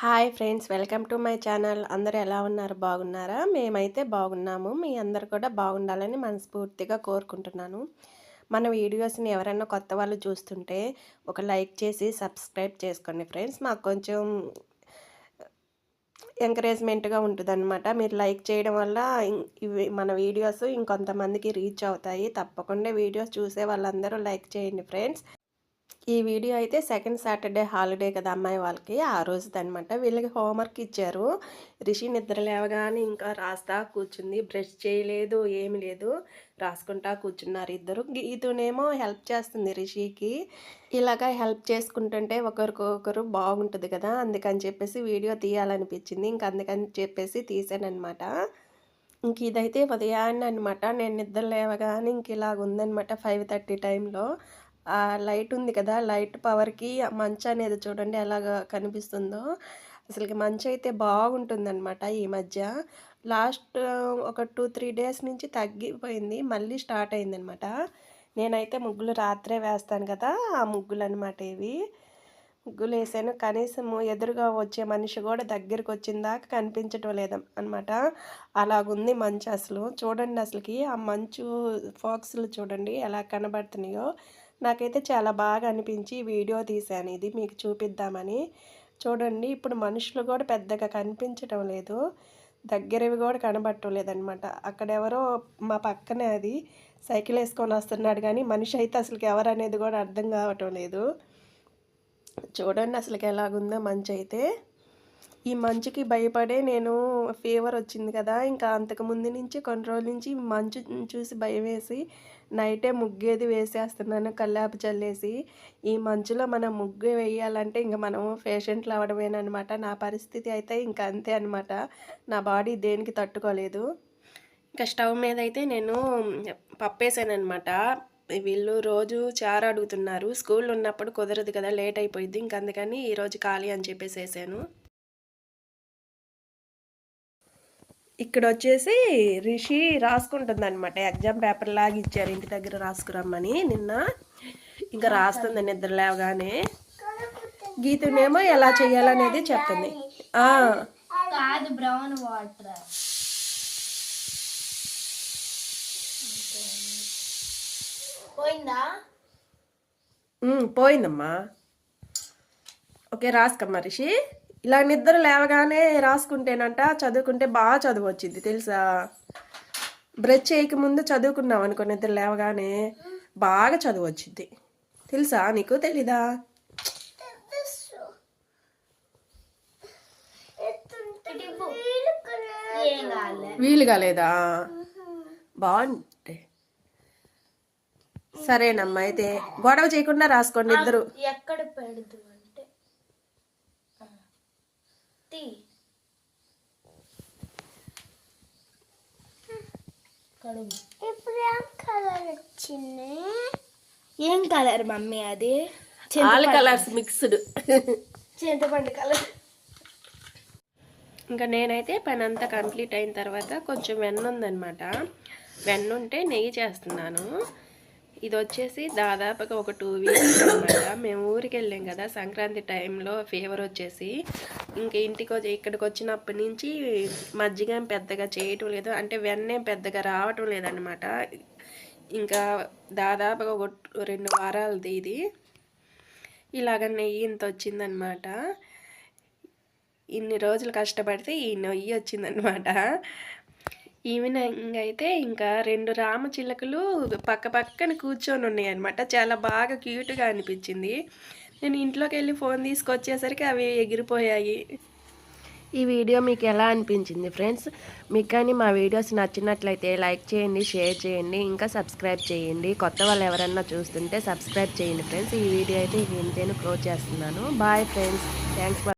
Hi friends welcome to my channel. అందరూ ఎలా ఉన్నారు? బాగున్నారా? మేమైతే బాగున్నాము. మీ అందరు కూడా బాగుండాలని మనస్ఫూర్తిగా కోరుకుంటున్నాను. మన వీడియోస్ని ఎవరైనా కొత్త వాళ్ళు చూస్తుంటే ఒక లైక్ చేసి సబ్స్క్రైబ్ చేసుకోండి ఫ్రెండ్స్. మాకు కొంచెం ఎంకరేజ్మెంట్గా ఉంటుందన్నమాట. మీరు లైక్ చేయడం వల్ల ఇవి మన వీడియోస్ ఇంకొంతమందికి రీచ్ అవుతాయి. తప్పకుండా వీడియోస్ చూసే వాళ్ళందరూ లైక్ చేయండి ఫ్రెండ్స్. ఈ వీడియో అయితే సెకండ్ సాటర్డే హాలిడే కదా అమ్మాయి వాళ్ళకి ఆ రోజుది అనమాట వీళ్ళకి హోంవర్క్ ఇచ్చారు. రిషి నిద్ర లేవగానే ఇంకా రాస్తా కూర్చుంది. బ్రష్ చేయలేదు ఏమి లేదు. రాసుకుంటా కూర్చున్నారు ఇద్దరు. గీతునేమో హెల్ప్ చేస్తుంది రిషికి. ఇలాగా హెల్ప్ చేసుకుంటుంటే ఒకరికొకరు బాగుంటుంది కదా అందుకని చెప్పేసి వీడియో తీయాలనిపించింది. ఇంక అందుకని చెప్పేసి తీసానమాట ఇంక ఇదైతే ఉదయాన్నే అనమాట నేను నిద్ర లేవగానే ఇంక ఇలాగ ఉందనమాట ఫైవ్ థర్టీ టైంలో. ఆ లైట్ ఉంది కదా లైట్ పవర్కి మంచు అనేది చూడండి ఎలాగ కనిపిస్తుందో. అసలుకి మంచు అయితే బాగుంటుందన్నమాట ఈ మధ్య. లాస్ట్ ఒక టూ త్రీ డేస్ నుంచి తగ్గిపోయింది మళ్ళీ స్టార్ట్ అయిందనమాట నేనైతే ముగ్గులు రాత్రే వేస్తాను కదా ఆ ముగ్గులు అనమాట ఇవి. ముగ్గులు వేసాను. కనీసం ఎదురుగా వచ్చే మనిషి కూడా దగ్గరికి వచ్చిన దాకా కనిపించటం లేదు అనమాట అలాగుంది మంచు అసలు. చూడండి అసలుకి ఆ మంచు ఫాక్స్లు చూడండి ఎలా కనబడుతున్నాయో. నాకైతే చాలా బాగా అనిపించి వీడియో తీశాను. ఇది మీకు చూపిద్దామని. చూడండి ఇప్పుడు మనుషులు కూడా పెద్దగా కనిపించడం లేదు. దగ్గరవి కూడా కనబడటం అక్కడెవరో మా పక్కనే అది సైకిల్ వేసుకొని వస్తున్నాడు కానీ మనిషి అయితే అసలుకి ఎవరు అనేది కూడా అర్థం కావటం లేదు. చూడండి అసలుకి ఎలాగుందో మంచి అయితే ఈ మంచుకి భయపడే నేను ఫీవర్ వచ్చింది కదా ఇంకా అంతకు ముందు నుంచి కొన్ని రోజుల నుంచి మంచు చూసి భయం వేసి నైటే ముగ్గేది వేసేస్తున్నాను కల్లాపు చల్లేసి. ఈ మంచులో మనం ముగ్గు వేయాలంటే ఇంకా మనం పేషెంట్లు అవడమేనమాట నా పరిస్థితి అయితే ఇంకా అంతే అనమాట నా బాడీ దేనికి తట్టుకోలేదు. ఇంకా స్టవ్ మీద అయితే నేను పప్పేసాను అనమాట వీళ్ళు రోజు చారు అడుగుతున్నారు. స్కూల్ ఉన్నప్పుడు కుదరదు కదా లేట్ అయిపోయింది ఇంకా అందుకని ఈరోజు ఖాళీ అని చెప్పేసి వేసాను ఇక్కడ వచ్చేసి రిషి రాసుకుంటుంది అనమాట ఎగ్జామ్ పేపర్ లాగా ఇచ్చారు ఇంటి దగ్గర రాసుకురమ్మని నిన్న. ఇంకా రాస్తుంది నిద్ర లేవగానే. గీతునేమో ఎలా చేయాలనేది చెప్తుంది. Brown water. పోయిందా? పోయిందమ్మా. ఓకే రాసుకమ్మా రిషి. ఇలా నిద్ర లేవగానే రాసుకుంటేనంట చదువుకుంటే బాగా చదువు వచ్చింది. తెలుసా? బ్రష్ చేయకముందు చదువుకున్నావు అనుకో నిద్ర లేవగానే బాగా చదువు వచ్చింది. తెలుసా? నీకు తెలీదా? వీలు కాలేదా? బాగుంటే. సరేనమ్మా అయితే గొడవ చేయకుండా రాసుకోండి ఇద్దరు. ఎక్కడ పెడదు అంటే తీ కడుగు. ఇప్పుడు ఏం కలర్ వచ్చింది? ఏం కలర్ మమ్మీ అది? All colours mixed. చింతపండు కలర్. ఇంకా నేనైతే పని అంతా కంప్లీట్ అయిన తర్వాత కొంచెం వెన్న ఉందనమాట వెన్న ఉంటే నెయ్యి చేస్తున్నాను. ఇది వచ్చేసి దాదాపుగా ఒక టూ వీక్స్ అనమాట మేము ఊరికి వెళ్ళాం కదా సంక్రాంతి టైంలో ఫీవర్ వచ్చేసి. ఇంక ఇంటికి ఇక్కడికి వచ్చినప్పటి నుంచి మజ్జిగ పెద్దగా చేయటం లేదు. అంటే వెన్నేం పెద్దగా రావటం లేదనమాట ఇంకా దాదాపుగా ఒక రెండు వారాలది ఇది. ఇలాగ నెయ్యి ఇంత వచ్చిందనమాట ఇన్ని రోజులు కష్టపడితే ఈ నెయ్యి వచ్చిందనమాట ఈవినింగ్ అయితే ఇంకా రెండు రామచిలకలు పక్క పక్కన కూర్చొని ఉన్నాయి అనమాట చాలా బాగా క్యూట్గా అనిపించింది. నేను ఇంట్లోకి వెళ్ళి ఫోన్ తీసుకొచ్చేసరికి అవి ఎగిరిపోయాయి. ఈ వీడియో మీకు ఎలా అనిపించింది ఫ్రెండ్స్? మీకు కానీ మా వీడియోస్ నచ్చినట్లయితే లైక్ చేయండి షేర్ చేయండి ఇంకా సబ్స్క్రైబ్ చేయండి. కొత్త వాళ్ళు ఎవరన్నా చూస్తుంటే సబ్స్క్రైబ్ చేయండి ఫ్రెండ్స్. ఈ వీడియో అయితే ఇంతేను క్లోజ్ చేస్తున్నాను. Bye friends. థ్యాంక్స్